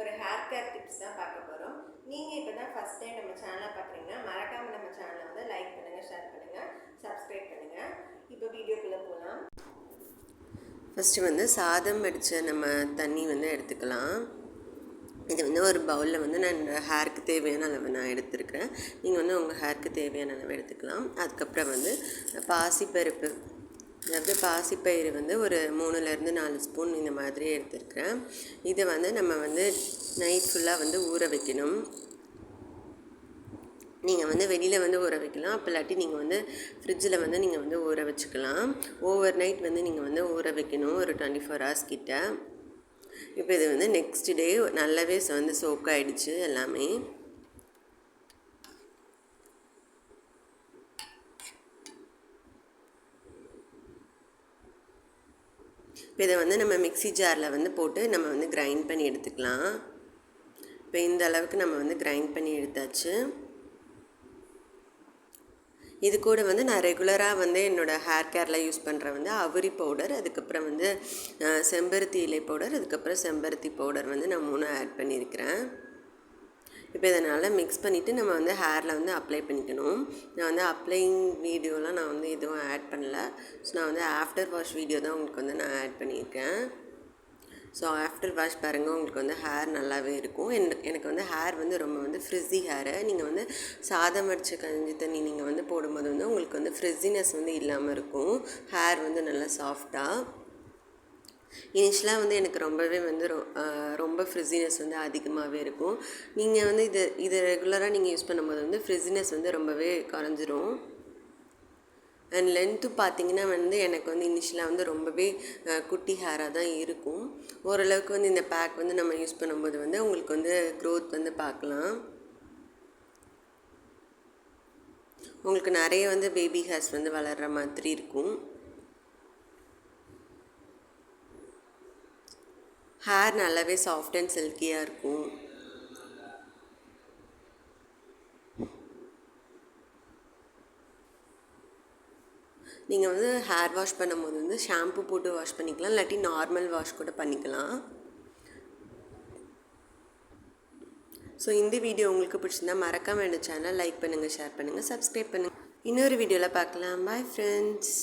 ஒரு hair care tips தான் பார்க்க போகிறோம் நீங்கள் இப்போ தான் ஃபஸ்ட் டைம் நம்ம சேனலை பார்க்குறீங்கன்னா மறக்காமல் நம்ம சேனலை வந்து லைக் பண்ணுங்கள் ஷேர் பண்ணுங்கள் சப்ஸ்கிரைப் பண்ணுங்கள் இப்போ வீடியோக்குள்ளே போகலாம் ஃபஸ்ட்டு வந்து சாதம் அடித்த நம்ம தண்ணி வந்து எடுத்துக்கலாம். இது வந்து ஒரு பவுலில் வந்து நான் ஹேருக்கு தேவையான அளவு நான் எடுத்துருக்கிறேன். நீங்கள் வந்து உங்கள் ஹேருக்கு தேவையான அளவு எடுத்துக்கலாம். அதுக்கப்புறம் வந்து பாசிப்பருப்பு அதாவது பாசிப்பயிறு வந்து ஒரு மூணுலேருந்து நாலு ஸ்பூன் இந்த மாதிரி எடுத்துருக்கிறேன். இதை வந்து நம்ம வந்து நைட் ஃபுல்லாக வந்து ஊற வைக்கணும். நீங்கள் வந்து வெளியில் வந்து ஊற வைக்கலாம். அப்போ இல்லாட்டி நீங்கள் வந்து ஃப்ரிட்ஜில் வந்து நீங்கள் வந்து ஊற வச்சுக்கலாம். ஓவர் நைட் வந்து நீங்கள் வந்து ஊற வைக்கணும் ஒரு டுவெண்ட்டி ஃபோர் ஹவர்ஸ் கிட்ட. இப்போ இது வந்து நெக்ஸ்ட் டே நல்லாவே வந்து சோக் ஆகிடுச்சு எல்லாமே. இப்போ இதை வந்து நம்ம மிக்சி ஜாரில் வந்து போட்டு நம்ம வந்து கிரைண்ட் பண்ணி எடுத்துக்கலாம். இப்போ இந்த அளவுக்கு நம்ம வந்து கிரைண்ட் பண்ணி எடுத்தாச்சு. இது கூட வந்து நான் ரெகுலராக வந்து என்னோடய ஹேர் கேரில் யூஸ் பண்ணுற வந்து அவுரி பவுடர் அதுக்கப்புறம் வந்து செம்பருத்தி இலை பவுடர் அதுக்கப்புறம் செம்பருத்தி பவுடர் வந்து நான் மூணு ஆட் பண்ணியிருக்கிறேன். இப்போ இதனால் மிக்ஸ் பண்ணிவிட்டு நம்ம வந்து ஹேரில் வந்து அப்ளை பண்ணிக்கணும். நான் வந்து அப்ளைங் வீடியோலாம் நான் வந்து எதுவும் ஆட் பண்ணல. ஸோ நான் வந்து ஆஃப்டர் வாஷ் வீடியோ தான் உங்களுக்கு வந்து நான் ஆட் பண்ணியிருக்கேன். ஸோ ஆஃப்டர் வாஷ் பாருங்கள் உங்களுக்கு வந்து ஹேர் நல்லாவே இருக்கும். என் எனக்கு வந்து ஹேர் வந்து ரொம்ப வந்து ஃப்ரிஸி ஹேரு நீங்கள் வந்து சாதம் அடித்த கஞ்சி தண்ணி நீங்கள் வந்து போடும்போது வந்து உங்களுக்கு வந்து ஃப்ரிஸினஸ் வந்து இல்லாமல் இருக்கும். ஹேர் வந்து நல்லா சாஃப்டாக இனிஷியலாக வந்து எனக்கு ரொம்பவே வந்து ரொ ரொம்ப ஃப்ரிஸினஸ் வந்து அதிகமாகவே இருக்கும். நீங்கள் வந்து இது இது ரெகுலராக நீங்கள் யூஸ் பண்ணும்போது வந்து ஃப்ரிஸினஸ் வந்து ரொம்பவே குறைஞ்சிரும். அண்ட் லென்த்து பார்த்திங்கன்னா வந்து எனக்கு வந்து இனிஷியலாக வந்து ரொம்பவே குட்டி ஹேராக தான் இருக்கும். ஓரளவுக்கு வந்து இந்த பேக் வந்து நம்ம யூஸ் பண்ணும்போது வந்து உங்களுக்கு வந்து க்ரோத் வந்து பார்க்கலாம் உங்களுக்கு நிறைய வந்து பேபி ஹேர்ஸ் வந்து வளர்கிற மாதிரி இருக்கும். ஹேர் நல்லாவே சாஃப்ட் அண்ட் சில்கியாக இருக்கும். நீங்கள் வந்து ஹேர் வாஷ் பண்ணும்போது வந்து ஷாம்பு போட்டு வாஷ் பண்ணிக்கலாம். இல்லாட்டி நார்மல் வாஷ் கூட பண்ணிக்கலாம். ஸோ இந்த வீடியோ உங்களுக்கு பிடிச்சிருந்தா மறக்காமல் என்ன சேனல் லைக் பண்ணுங்கள் ஷேர் பண்ணுங்கள் சப்ஸ்கிரைப் பண்ணுங்கள் இன்னொரு வீடியோவில் பார்க்கலாம். Bye friends